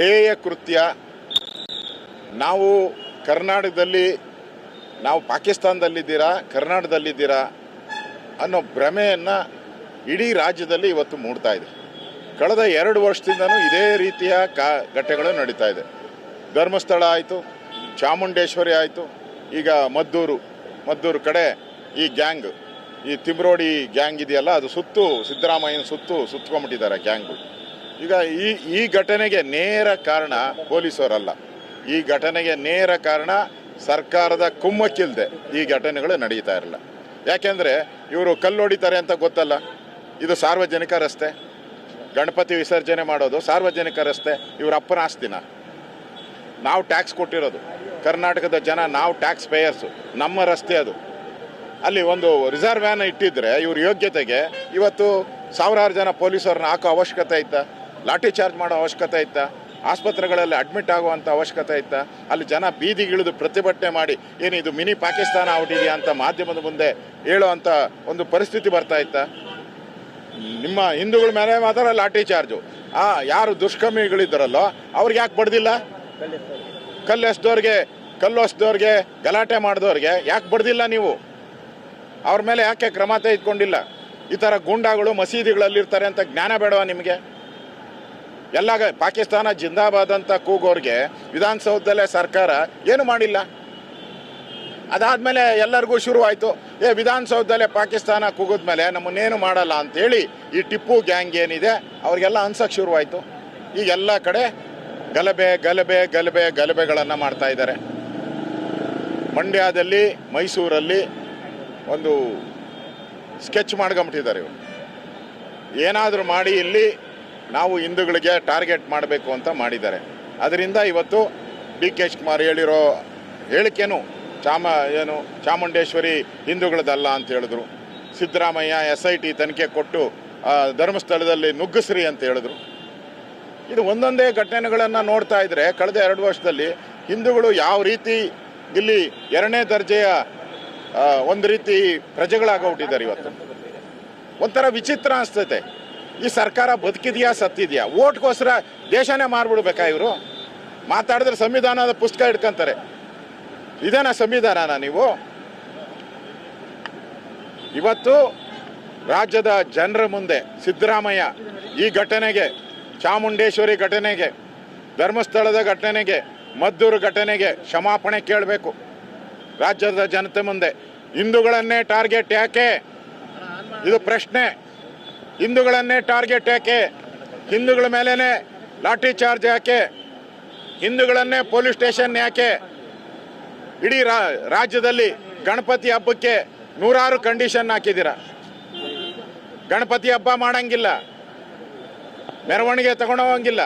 ಹೇಯ ಕೃತ್ಯ. ನಾವು ಕರ್ನಾಟಕದಲ್ಲಿ, ನಾವು ಪಾಕಿಸ್ತಾನದಲ್ಲಿದ್ದೀರಾ, ಕರ್ನಾಟಕದಲ್ಲಿದ್ದೀರಾ ಅನ್ನೋ ಭ್ರಮೆಯನ್ನು ಇಡೀ ರಾಜ್ಯದಲ್ಲಿ ಇವತ್ತು ಮೂಡ್ತಾ ಇದೆ. ಕಳೆದ ಎರಡು ವರ್ಷದಿಂದನೂ ಇದೇ ರೀತಿಯ ಕಾ ಘಟ್ಟೆಗಳು ನಡೀತಾ ಇದೆ. ಧರ್ಮಸ್ಥಳ ಆಯಿತು, ಚಾಮುಂಡೇಶ್ವರಿ ಆಯಿತು, ಈಗ ಮದ್ದೂರು ಮದ್ದೂರು ಕಡೆ ಈ ಗ್ಯಾಂಗ್, ಈ ತಿಮ್ರೋಡಿ ಗ್ಯಾಂಗ್ ಇದೆಯಲ್ಲ, ಅದು ಸುತ್ತು, ಸಿದ್ದರಾಮಯ್ಯನ ಸುತ್ತು ಸುತ್ಕೊಂಡ್ಬಿಟ್ಟಿದ್ದಾರೆ ಗ್ಯಾಂಗು ಈಗ ಈ ಈ ಘಟನೆಗೆ ನೇರ ಕಾರಣ ಪೊಲೀಸರಲ್ಲ. ಈ ಘಟನೆಗೆ ನೇರ ಕಾರಣ ಸರ್ಕಾರದ ಕುಮ್ಮಕ್ಕಿಲ್ಲದೆ ಈ ಘಟನೆಗಳು ನಡೀತಾ ಇರಲ್ಲ. ಯಾಕೆಂದರೆ ಇವರು ಕಲ್ಲು ಹೊಡಿತಾರೆ ಅಂತ ಗೊತ್ತಲ್ಲ. ಇದು ಸಾರ್ವಜನಿಕ ರಸ್ತೆ. ಗಣಪತಿ ವಿಸರ್ಜನೆ ಮಾಡೋದು ಸಾರ್ವಜನಿಕ ರಸ್ತೆ. ಇವರ ಅಪ್ಪನ ಆಸ್ತಿನ. ನಾವು ಟ್ಯಾಕ್ಸ್ ಕೊಟ್ಟಿರೋದು. ಕರ್ನಾಟಕದ ಜನ ನಾವು ಟ್ಯಾಕ್ಸ್ ಪೇಯರ್ಸು. ನಮ್ಮ ರಸ್ತೆ ಅದು. ಅಲ್ಲಿ ಒಂದು ರಿಸರ್ವ್ ವ್ಯಾನ್ ಇಟ್ಟಿದ್ರೆ ಇವ್ರ ಯೋಗ್ಯತೆಗೆ ಇವತ್ತು ಸಾವಿರಾರು ಜನ ಪೊಲೀಸರನ್ನ ಹಾಕೋ ಅವಶ್ಯಕತೆ ಇತ್ತಾ ಲಾಠಿ ಚಾರ್ಜ್ ಮಾಡೋ ಅವಶ್ಯಕತೆ ಇತ್ತಾ? ಆಸ್ಪತ್ರೆಗಳಲ್ಲಿ ಅಡ್ಮಿಟ್ ಆಗುವಂಥ ಅವಶ್ಯಕತೆ ಇತ್ತಾ? ಅಲ್ಲಿ ಜನ ಬೀದಿಗಿಳಿದು ಪ್ರತಿಭಟನೆ ಮಾಡಿ, ಏನು ಇದು ಮಿನಿ ಪಾಕಿಸ್ತಾನ ಔಟಿದೆಯಾ ಅಂತ ಮಾಧ್ಯಮದ ಮುಂದೆ ಹೇಳುವಂಥ ಒಂದು ಪರಿಸ್ಥಿತಿ ಬರ್ತಾ ಇತ್ತ? ನಿಮ್ಮ ಹಿಂದೂಗಳ ಮೇಲೆ ಮಾತ್ರ ಲಾಠಿ ಚಾರ್ಜು. ಆ, ಯಾರು ದುಷ್ಕರ್ಮಿಗಳಿದ್ದಾರಲ್ಲೋ, ಅವ್ರಿಗೆ ಯಾಕೆ ಬಡ್ದಿಲ್ಲ? ಕಲ್ಲು ಎಸ್ದವ್ರಿಗೆ ಕಲ್ಲು ಎಸ್ದವ್ರಿಗೆ ಗಲಾಟೆ ಮಾಡಿದವ್ರಿಗೆ ಯಾಕೆ ಬಡ್ದಿಲ್ಲ ನೀವು? ಅವ್ರ ಮೇಲೆ ಯಾಕೆ ಕ್ರಮ ತೆಗೆದುಕೊಂಡಿಲ್ಲ? ಈ ಥರ ಗೂಂಡಾಗಳು ಮಸೀದಿಗಳಲ್ಲಿರ್ತಾರೆ ಅಂತ ಜ್ಞಾನ ಬೇಡವಾ ನಿಮಗೆ? ಎಲ್ಲ ಪಾಕಿಸ್ತಾನ ಜಿಂದಾಬಾದ್ ಅಂತ ಕೂಗೋರಿಗೆ ವಿಧಾನಸೌಧದಲ್ಲೇ ಸರ್ಕಾರ ಏನು ಮಾಡಿಲ್ಲ? ಅದಾದ್ಮೇಲೆ ಎಲ್ಲರಿಗೂ ಶುರುವಾಯಿತು. ಏ, ವಿಧಾನಸೌಧದಲ್ಲೇ ಪಾಕಿಸ್ತಾನ ಕೂಗಿದ್ಮೇಲೆ ನಮ್ಮನ್ನೇನು ಮಾಡಲ್ಲ ಅಂತೇಳಿ ಈ ಟಿಪ್ಪು ಗ್ಯಾಂಗ್ ಏನಿದೆ, ಅವ್ರಿಗೆಲ್ಲ ಅನ್ಸಕ್ಕೆ ಶುರುವಾಯಿತು. ಈಗ ಎಲ್ಲ ಕಡೆ ಗಲಭೆ ಗಲಭೆ ಗಲಭೆ, ಗಲಭೆಗಳನ್ನು ಮಾಡ್ತಾ ಇದ್ದಾರೆ. ಮಂಡ್ಯದಲ್ಲಿ, ಮೈಸೂರಲ್ಲಿ ಒಂದು ಸ್ಕೆಚ್ ಮಾಡ್ಕೊಂಬಿಟ್ಟಿದ್ದಾರೆ ಇವರು. ಏನಾದರೂ ಮಾಡಿ ಇಲ್ಲಿ ನಾವು ಹಿಂದೂಗಳಿಗೆ ಟಾರ್ಗೆಟ್ ಮಾಡಬೇಕು ಅಂತ ಮಾಡಿದ್ದಾರೆ. ಅದರಿಂದ ಇವತ್ತು ಡಿ ಕೆ ಶಿವಕುಮಾರ್ ಹೇಳಿರೋ ಹೇಳಿಕೆನು ಚಾಮ, ಏನು, ಚಾಮುಂಡೇಶ್ವರಿ ಹಿಂದೂಗಳದಲ್ಲ ಅಂತ ಹೇಳಿದ್ರು. ಸಿದ್ದರಾಮಯ್ಯ ಎಸ್ ಐ ಟಿ ತನಿಖೆ ಕೊಟ್ಟು ಧರ್ಮಸ್ಥಳದಲ್ಲಿ ನುಗ್ಗಿಸ್ರಿ ಅಂತ ಹೇಳಿದ್ರು. ಇದು ಒಂದೊಂದೇ ಘಟನೆಗಳನ್ನು ನೋಡ್ತಾ ಇದ್ರೆ ಕಳೆದ ಎರಡು ವರ್ಷದಲ್ಲಿ ಹಿಂದೂಗಳು ಯಾವ ರೀತಿ ಇಲ್ಲಿ ಎರಡನೇ ದರ್ಜೆಯ ಒಂದು ರೀತಿ ಪ್ರಜೆಗಳಾಗೋಗ್ಬಿಟ್ಟಿದ್ದಾರೆ ಇವತ್ತು. ಒಂಥರ ವಿಚಿತ್ರ ಅನಿಸ್ತೈತೆ. ಈ ಸರ್ಕಾರ ಬದುಕಿದೆಯಾ, ಸತ್ತಿದೆಯಾ? ಓಟ್ಗೋಸ್ಕರ ದೇಶನೇ ಮಾರ್ಬಿಡ್ಬೇಕಾ ಇವರು? ಮಾತಾಡಿದ್ರೆ ಸಂವಿಧಾನದ ಪುಸ್ತಕ ಇಟ್ಕೊಂತಾರೆ ಇದೇನಾ ಸಂವಿಧಾನನ ನೀವು? ಇವತ್ತು ರಾಜ್ಯದ ಜನರ ಮುಂದೆ ಸಿದ್ದರಾಮಯ್ಯ ಈ ಘಟನೆಗೆ, ಚಾಮುಂಡೇಶ್ವರಿ ಘಟನೆಗೆ, ಧರ್ಮಸ್ಥಳದ ಘಟನೆಗೆ, ಮದ್ದೂರು ಘಟನೆಗೆ ಕ್ಷಮಾಪಣೆ ಕೇಳಬೇಕು. ರಾಜ್ಯದ ಜನತೆ ಮುಂದೆ ಹಿಂದೂಗಳನ್ನೇ ಟಾರ್ಗೆಟ್ ಯಾಕೆ? ಇದು ಪ್ರಶ್ನೆ. ಹಿಂದೂಗಳನ್ನೇ ಟಾರ್ಗೆಟ್ ಯಾಕೆ? ಹಿಂದೂಗಳ ಮೇಲೇ ಲಾಠಿ ಚಾರ್ಜ್ ಯಾಕೆ? ಹಿಂದೂಗಳನ್ನೇ ಪೊಲೀಸ್ ಸ್ಟೇಷನ್ ಯಾಕೆ? ಇಡೀ ರಾಜ್ಯದಲ್ಲಿ ಗಣಪತಿ ಹಬ್ಬಕ್ಕೆ ನೂರಾರು ಕಂಡೀಷನ್ ಹಾಕಿದ್ದೀರ? ಗಣಪತಿ ಹಬ್ಬ ಮಾಡಂಗಿಲ್ಲ. ಮೆರವಣಿಗೆ ತಗೊಂಡು ಹೋಗಂಗಿಲ್ಲ